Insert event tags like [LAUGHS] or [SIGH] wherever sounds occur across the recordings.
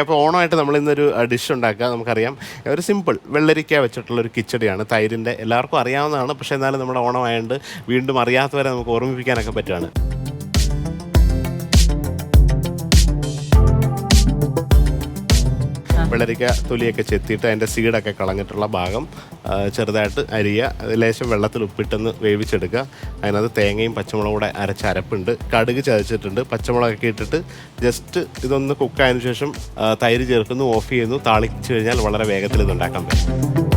അപ്പോൾ ഓണമായിട്ട് നമ്മൾ ഇന്നൊരു ഡിഷ് ഉണ്ടാക്കുക നമുക്കറിയാം. ഒരു സിമ്പിൾ വെള്ളരിക്ക വെച്ചിട്ടുള്ള ഒരു കിച്ചടിയാണ്. തൈരിന്റെ എല്ലാവർക്കും അറിയാവുന്നതാണ്. പക്ഷേ എന്നാലും നമ്മുടെ ഓണമായതുകൊണ്ട് വീണ്ടും അറിയാത്തവരെ നമുക്ക് ഓർമ്മിപ്പിക്കാനൊക്കെ പറ്റുകയാണ് വെള്ളരിക്ക തൊലിയൊക്കെ ചെത്തിയിട്ട് അതിന്റെ സീഡൊക്കെ കളഞ്ഞിട്ടുള്ള ഭാഗം ചെറുതായിട്ട് അരിയുക. ലേശം വെള്ളത്തിൽ ഉപ്പിട്ടൊന്ന് വേവിച്ചെടുക്കുക. അതിനകത്ത് തേങ്ങയും പച്ചമുളകും കൂടെ അരച്ച അരപ്പുണ്ട്. കടുക് ചതച്ചിട്ടുണ്ട്. പച്ചമുളകൊക്കെ ഇട്ടിട്ട് ജസ്റ്റ് ഇതൊന്ന് കുക്കായതിനു ശേഷം തൈര് ചേർക്കുന്നു ഓഫ് ചെയ്യുന്നു. താളിച്ച് കഴിഞ്ഞാൽ വളരെ വേഗത്തിൽ ഇത് ഉണ്ടാക്കാൻ പറ്റും.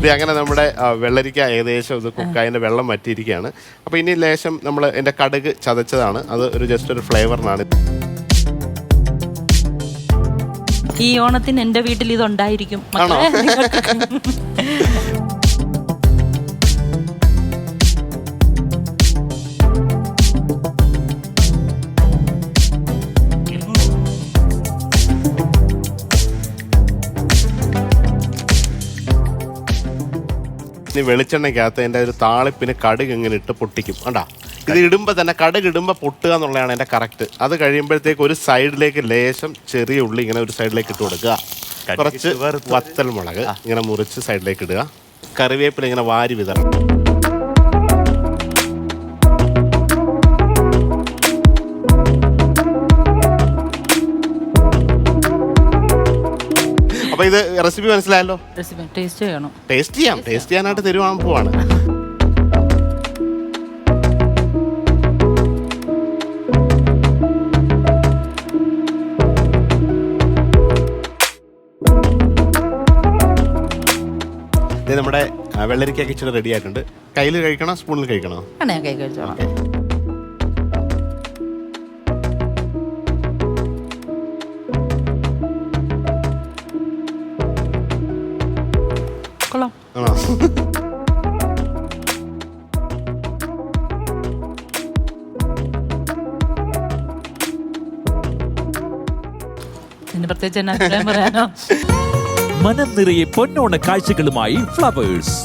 ഇത് അങ്ങനെ നമ്മുടെ വെള്ളരിക്ക ഏകദേശം ഇത് കുക്കായതിന്റെ വെള്ളം വറ്റിയിരിക്കുകയാണ്. അപ്പോൾ ഇനി ലേശം നമ്മൾ എന്റെ കടുക് ചതച്ചതാണ്. അത് ഒരു ജസ്റ്റ് ഒരു ഫ്ലേവറിനാണ്. ഈ ഓണത്തിന് എന്റെ വീട്ടിൽ ഇതുണ്ടായിരിക്കും. ഇനി വെളിച്ചെണ്ണയ്ക്കകത്ത് എന്റെ ഒരു താളിപ്പിന് കടുക് ഇങ്ങനെ ഇട്ട് പൊട്ടിക്കും. കണ്ടാ? ഇത് ഇടുമ്പോൾ തന്നെ കടുക് ഇടുമ്പോൾ പൊട്ടുക എന്നുള്ളതാണ് എന്റെ കറക്റ്റ് അത് കഴിയുമ്പോഴത്തേക്ക് ഒരു സൈഡിലേക്ക് ലേശം ചെറിയ ഉള്ളി ഇങ്ങനെ ഒരു സൈഡിലേക്ക് ഇട്ട് കൊടുക്കുക. കുറച്ച് വത്തൽ മുളക് ഇങ്ങനെ മുറിച്ച് സൈഡിലേക്ക് ഇടുക. കറിവേപ്പില ഇങ്ങനെ വാരി വിതറണം. അപ്പൊ ഇത് റെസിപ്പി മനസ്സിലായല്ലോ? റെസിപ്പി ടേസ്റ്റ് ചെയ്യണം. ടേസ്റ്റ് ചെയ്യാം. ടേസ്റ്റ് ചെയ്യാനായിട്ട് തരുവാൻ പോവാണ്. ഇത് നമ്മുടെ ആ, വെള്ളരിക്ക കിച്ചൺ റെഡി ആയിട്ടുണ്ട്. കയ്യിൽ കഴിക്കണോ? സ്പൂണിൽ കഴിക്കണോ? ആണ് ഞാൻ കൈ കഴിച്ചോളാം കൊള്ളാം ഇതിന് പ്രത്യേകിച്ച് എന്നാ പറയാനോ? [LAUGHS] മനം നിറയെ പൊന്നോണ കാഴ്ചകളുമായി ഫ്ലവേഴ്സ്.